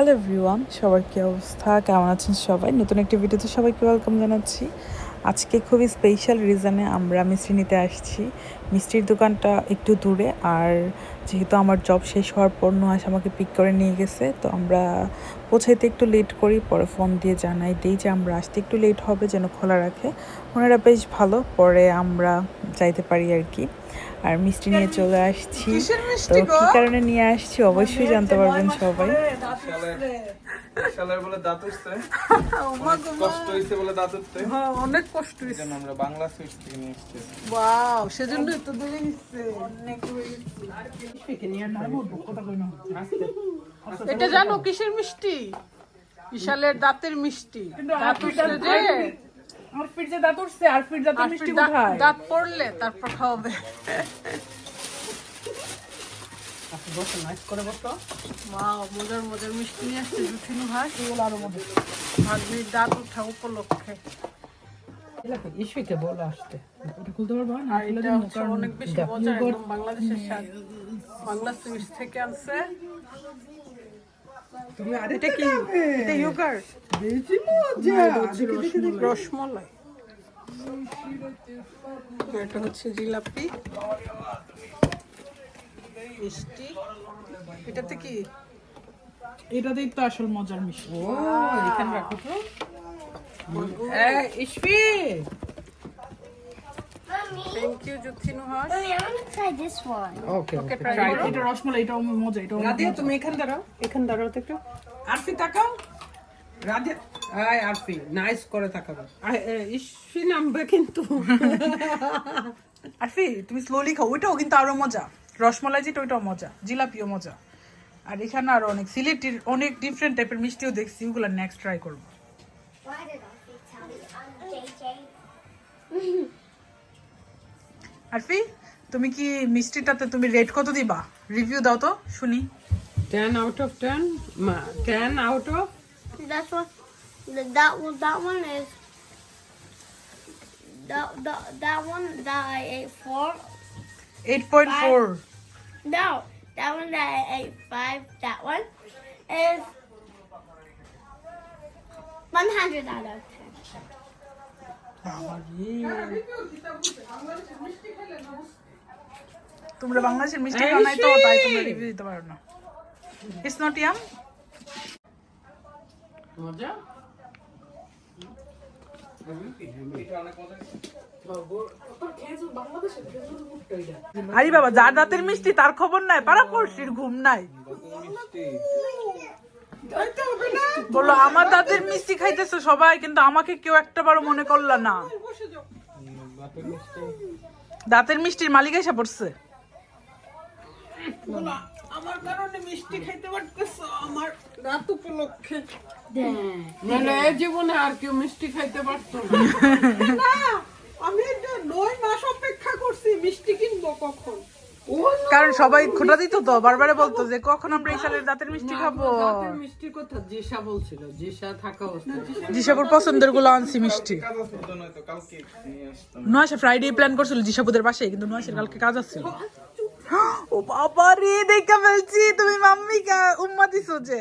Hello everyone সবার কী অবস্থা? কেমন আছেন সবাই? নতুন একটি ভিডিওতে সবাইকে ওয়েলকাম জানাচ্ছি। আজকে খুবই স্পেশাল রিজনে আমরা মিষ্টি নিতে আসছি। মিষ্টির দোকানটা একটু দূরে আর যেহেতু আমার জব শেষ হওয়ার পর নুহাস আমাকে পিক করে নিয়ে গেছে, তো আমরা পৌঁছাইতে একটু লেট করি, পরে ফোন দিয়ে জানাই দিই যে আমরা আসতে একটু লেট হবে যেন খোলা রাখে। ওনারা বেশ ভালো, পরে আমরা যাইতে পারি আর কি। আর মিষ্টি নিয়ে চলে আসছি তো কি কারণে নিয়ে আসছি অবশ্যই জানতে পারবেন সবাই শালার বলে দাঁত উঠছে কষ্ট বলে দাঁত হ্যাঁ, অনেক কষ্ট এই হয়েছে আমরা বাংলা সুইচ থেকে নিয়ে এসেছি ওয়াও সেজন্য তো দেরি এটা জানো কিসের মিষ্টি বিশালের দাঁতের মিষ্টি দাঁত উঠছে যে আরফির যে দাঁত উঠছে আর মিষ্টি দাঁত- কোথায়? দাঁত পড়লে তারপর খাওয়াবে। ওয়াও মজার মজার মিষ্টি নিয়ে আসছে জুঠিনু ভাই। আরও মজা ভাগ্নির দাঁত উঠা উপলক্ষে। ইসফিকে বলে আসতে। এটা খুলতে পারব না? এটা অনেক বেশি মজা একদম বাংলাদেশের স্বাদ। বাংলা সুইচ থেকে আনছে। এটা কি? এটা ইয়োগার্ট রসমলাই। এটা হচ্ছে জিলাপি। মিষ্টি। এটাতে কি? এটাতেই তো আসল মজার মিষ্টি। এখানে রাখো তো। I want to try this one. এখানে দাঁড়াও। এখানে দাঁড়াও তো একটু। আরফি তাকাও। রাধিয়া আয় আরফি নাইস করে তাকাবে। আয়, নামবে কিন্তু। আরফি তুমি স্লোলি খাও। ওইটাও কিন্তু আরও মজা। রসমালাই যেটা ওইটাও মজা। জিলাপিও মজা। আর এখানে আরও অনেক সিলেটির অনেক ডিফারেন্ট টাইপের মিষ্টিও দেখছি। ওগুলো নেক্সট ট্রাই করব? আরফি তুমি কি মিষ্টিটাতে তুমি রেট কত দিবা? রিভিউ দাও তো শুনি। Ten out of ten ten out of That's what the, that one. That one is that that that one that I ate four. Eight point four No, that one that I ate five. That one is one hundred out of ten. তোমরা বাংলাদেশের মিষ্টি খাও নাই তো তাই তোমরা review দিতে পারো না ইটস নট ইয়াম মজা? আরে বাবা যার দাঁতের মিষ্টি তার খবর নাই। পাড়া পড়শির ঘুম নাই। বলল আমার দাঁতের মিষ্টি খাইতেছে সবাই কিন্তু আমাকে কেউ একটা বারও মনে করলা না। দাঁতের মিষ্টির মালিক এসে পড়ছে। আমার কারণে মিষ্টি খাইতে পারতেছো? আমার রাত উপলক্ষে। মানে এই জীবনে আর কেউ মিষ্টি খাইতে পারতো না। আমি নয় মাস অপেক্ষা করছি মিষ্টি কিনবো কখন। কারণ সবাই খোটা দিত তো বারবারে বলতো যে কখন আমরা এই সালের দাঁতের মিষ্টি খাব? মিষ্টির কথা জিসা বলছিল জিসা থাকা অবস্থায় জিসাপুর পছন্দেরগুলো আনছি মিষ্টি। আছে নিয়ে নয়াশা ফ্রাইডে প্ল্যান করছিল জিসাপুদের পাশে কিন্তু নয়াশের কালকে কাজ আসছিল। ও বাবা রে দেখা ফেলছি তুমি মাম্মি কা উম্মা দিছো যে